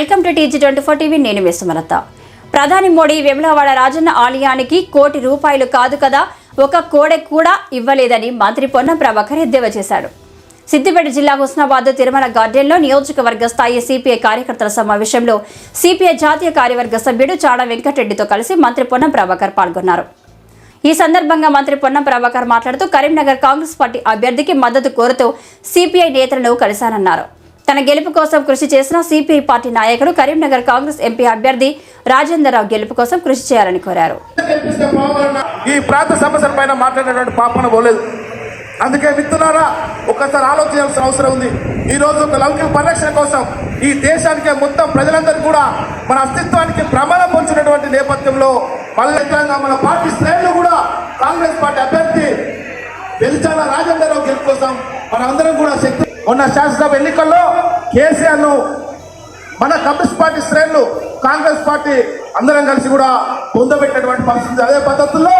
Welcome to TG twenty four TV. నేను విశ్వమలత ప్రధాని మోడీ వెములవాడ రాజన్న ఆలయానికి కోటి రూపాయలు కాదు కదా ఒక కోడె కూడా ఇవ్వలేదని మంత్రి పొన్నం ప్రభాకర్ ఎద్దేవా చేశాడు సిద్దిపేట జిల్లా హుస్నాబాద్ తిరుమల గార్డెన్లో నియోజకవర్గ స్థాయి సిపిఐ కార్యకర్తల సమావేశంలో సిపిఐ జాతీయ కార్యవర్గ సభ్యుడు చాడ వెంకటరెడ్డితో కలిసి మంత్రి పొన్నం ప్రభాకర్ పాల్గొన్నారు. ఈ సందర్భంగా మంత్రి పొన్నం ప్రభాకర్ మాట్లాడుతూ కరీంనగర్ కాంగ్రెస్ పార్టీ అభ్యర్థికి మద్దతు కోరుతూ సిపిఐ నేతలను కలిశానన్నారు. తన గెలుపు కోసం కృషి చేసిన సిపిఐ పార్టీ నాయకుడు కరీంనగర్ కాంగ్రెస్ ఎంపీ అభ్యర్థి రాజేందర్రావు గెలుపు కోసం కృషి చేయాలని కోరారు. ఈ ప్రాంత సమస్యల పైన మాట్లాడేటువంటి పాపన పోలేదు. అందుకే మిత్రులారా ఒక్కసారి ఆలోచించాల్సిన అవసరం ఉంది. ఈ రోజు ఒక లౌకిక పరిరక్షణ కోసం ఈ దేశానికి మొత్తం ప్రజలందరూ కూడా మన అస్తిత్వానికి ప్రమాణం పొంచినటువంటి నేపథ్యంలో మళ్ళీ మన పార్టీ శ్రేణులు కూడా కాంగ్రెస్ పార్టీ అభ్యర్థి వెలిచాల రాజేంద్రరావు గెలుపు కోసం మనందరం కూడా శక్తి మొన్న శాసనసభ ఎన్నికల్లో కేసీఆర్ను మన కమ్యూనిస్ట్ పార్టీ శ్రేణులు కాంగ్రెస్ పార్టీ అందరం కలిసి కూడా పొందబెట్టినటువంటి పరిస్థితి అదే పద్ధతుల్లో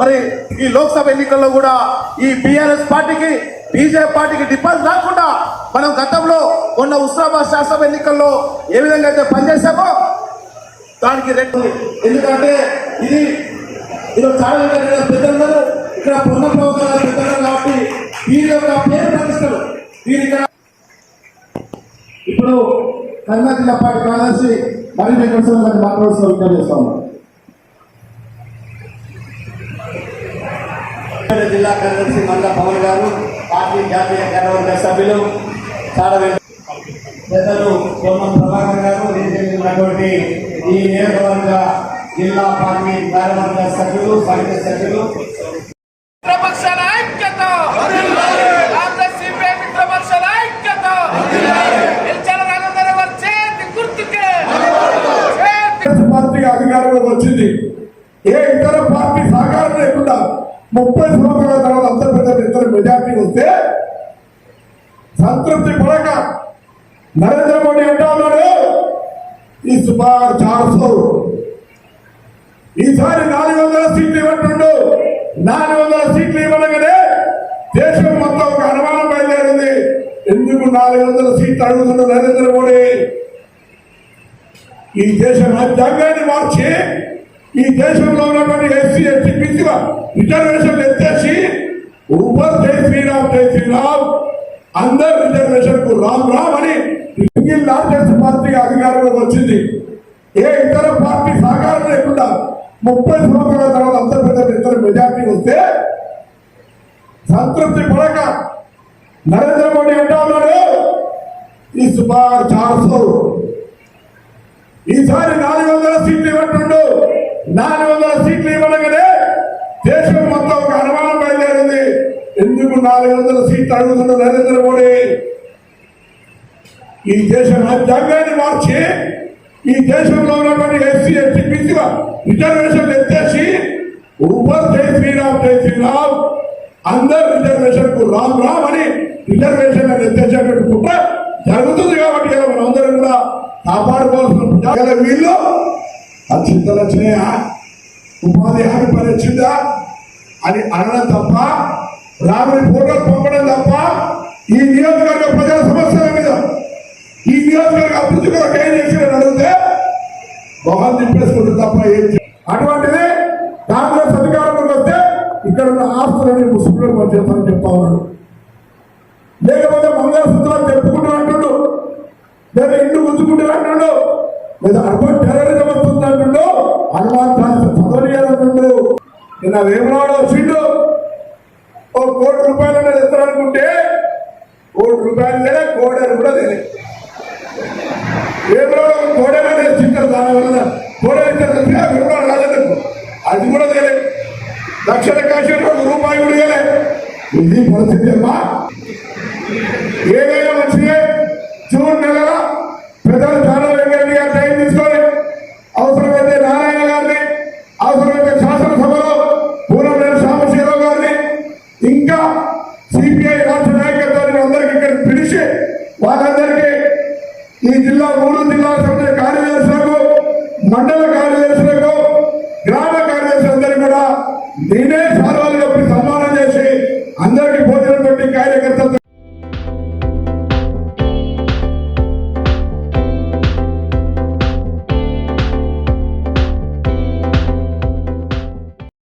మరి ఈ లోక్సభ ఎన్నికల్లో కూడా ఈ బీఆర్ఎస్ పార్టీకి బీజేపీ పార్టీకి డిపాజిట్ రాకుండా మనం గతంలో ఉన్న ఉస్మాబాద్ శాసనసభ ఎన్నికల్లో ఏ విధంగా అయితే పనిచేశామో దానికి రెండు ఎందుకంటే ఇది ఈరోజు చాలా పెద్దలందరూ ఇక్కడ పొన్న ప్రభుత్వాలు పెద్దలు కాబట్టి వీరి యొక్క పేరు ప్రతిష్టలు. వీరి ఇక్కడ ఇప్పుడు కన్నా జిల్లా పార్టీ కార్యదర్శి మరి వెంకటేశ్వర గారిని మాట్లాడుతూ విజ్ఞప్తి చేస్తా. ఉన్నాం సిద్దిపేట జిల్లా కార్యదర్శి మంద పవన్ గారు పార్టీ జాతీయ కార్యవర్గ సభ్యులు చాడవే పెద్దలు సోమం ప్రభాకర్ గారు ఉన్నటువంటి ఈ నియోజకవర్గ జిల్లా పార్టీ కార్యవర్గ సభ్యులు సమితి సభ్యులు. ఐక్యత కాంగ్రెస్ సిపిఐ మిత్రపక్షాల ఐక్యత నిల్చల రాజేంద్ర గారి చేతి గుర్తుకే చేతి పార్టీ అధికారంలోకి వచ్చింది ఏ ఇతర పార్టీ సహకారం లేకుండా ముప్పై సంవత్సరాల తర్వాత అంత పెద్ద ఇతర మెజార్టీ వస్తే సంతృప్తి పడక. నరేంద్ర మోడీ అంటా ఉన్నాడు ఈ సుమారు చార్సో ఈసారి నాలుగు వందల సీట్లు ఇవ్వట్టుండు. నాలుగు వందల సీట్లు ఇవ్వనగానే దేశం మొత్తం ఒక అనుమానం బయలుదేరింది. ఎందుకు నాలుగు వందల సీట్లు అడుగుతున్నాడు నరేంద్ర మోడీ? ఈ దేశ రాజ్యాంగాన్ని మార్చి ఈ దేశంలో ఉన్నటువంటి ఎస్సీ ఎస్టీ బీసీల రిజర్వేషన్ ఎత్తేసి ఊపర్ జై శ్రీరామ్ జై శ్రీరామ్ అందరు రిజర్వేషన్కు రామ్ రామ్ అని సింగిల్ లార్జెస్ట్ పార్టీ అధికారంలోకి వచ్చింది. ఏ ఇతర పార్టీ సహకారం లేకుండా ముప్పై సంవత్సరాల తర్వాత అంత పెద్ద ఇతర మెజార్టీ వస్తే సంతృప్తి పడక. నరేంద్ర మోడీ అంటా ఉన్నాడు ఈ సుమారు చార్సో. ఈసారి నాలుగు వందల సీట్లు ఇవ్వట్టుండు. నాలుగు వందల సీట్లు ఇవ్వనగానే దేశం మొత్తం ఒక అనుమానం బయలుదేరింది. ఎందుకు నాలుగు వందల సీట్లు అడుగుతున్న నరేంద్ర మోడీ? ఈ దేశ రాజ్యాంగాన్ని మార్చి ఈ దేశంలో ఉన్నటువంటి ఎస్సీ ఎస్టీ పిచ్చిగా రిజర్వేషన్ ఎత్తేసి ఊపర్ జై శ్రీరామ్ జై శ్రీరామ్ అందరు రిజర్వేషన్కు రామ్ రామ్ అని రిజర్వేషన్ ఎత్తేసేటువంటి కుట్ర జరుగుతుంది కాబట్టి మనం అందరం కూడా కాపాడుకోవాల్సిన వీళ్ళు ఆ? చింతలు వచ్చినాయా ఉపాధి హామీ పని వచ్చిందా అని అనడం తప్ప రాముని ఫోటోలు పంపడం తప్ప ఈ నియోజకవర్గ ప్రజల సమస్యల మీద ఈ నియోజకవర్గ అభివృద్ధి కూడా ఏం చేసినని అడిగితే మొహం తిప్పేసుకుంటుంది తప్ప ఏం అటువంటిది కాంగ్రెస్ అధికారంలోకి వస్తే ఇక్కడ ఉన్న ఆస్తులని ముస్లింలు పనిచేస్తారని చెప్తా ఉన్నాడు. లేకపోతే మంగళసూత్రాలు చెప్పుకుంటూ అంటున్నాడు లేదా ఇల్లు గుంజుకుంటూ అంటున్నాడు లేదా అర్బన్ టెర్రరిజం అంటుండు హనుమాన్ చాలీసా చదవనియాలంటుండు నిన్న వేమనాడు వచ్చిండు. ఓ కోటి రూపాయలు అనేది ఎత్తారనుకుంటే కోటి రూపాయలు లేదా కోడలు కూడా తెలియదు వేమనాడు కోడలు ఇచ్చింటారు దాని వల్ల. కోడలు ఇచ్చారు ఆ వేమనాడు రాలేదు అది కూడా తెలియదు లక్షల కాశీ ఒక రూపాయి కూడా ఇది పరిస్థితి అమ్మా ఏమే మండల